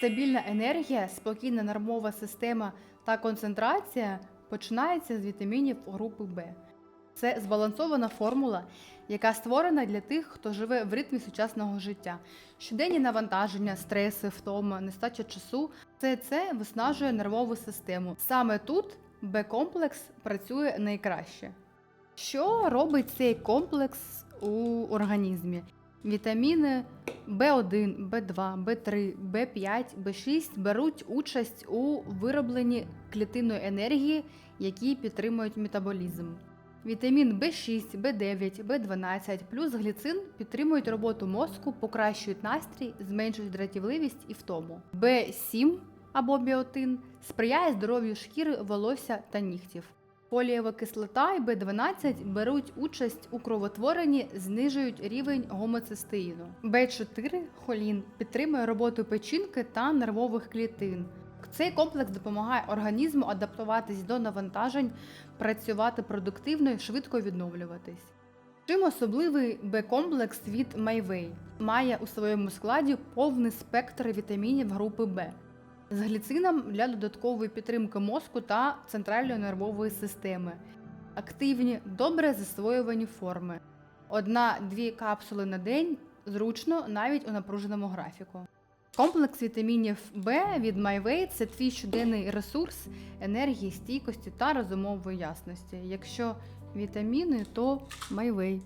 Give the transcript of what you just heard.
Стабільна енергія, спокійна нормова система та концентрація починається з вітамінів групи Б. Це збалансована формула, яка створена для тих, хто живе в ритмі сучасного життя. Щоденні навантаження, стреси, втома, нестача часу все це виснажує нервову систему. Саме тут Б-комплекс працює найкраще. Що робить цей комплекс у організмі? Вітаміни В1, В2, В3, В5, В6 беруть участь у виробленні клітинної енергії, які підтримують метаболізм. Вітамін В6, В9, В12 плюс гліцин підтримують роботу мозку, покращують настрій, зменшують дратівливість і втому. В7 або біотин сприяє здоров'ю шкіри, волосся та нігтів. Фолієва кислота і В12 беруть участь у кровотворенні, знижують рівень гомоцистеїну. В4 холін підтримує роботу печінки та нервових клітин. Цей комплекс допомагає організму адаптуватись до навантажень, працювати продуктивно і швидко відновлюватись. Чим особливий Б-комплекс від Майвей має у своєму складі повний спектр вітамінів групи Б з гліцином для додаткової підтримки мозку та центральної нервової системи, активні, добре засвоювані форми. Одна-дві капсули на день зручно навіть у напруженому графіку. Комплекс вітамінів Б від MyWay – це твій щоденний ресурс енергії, стійкості та розумової ясності. Якщо вітаміни, то MyWay.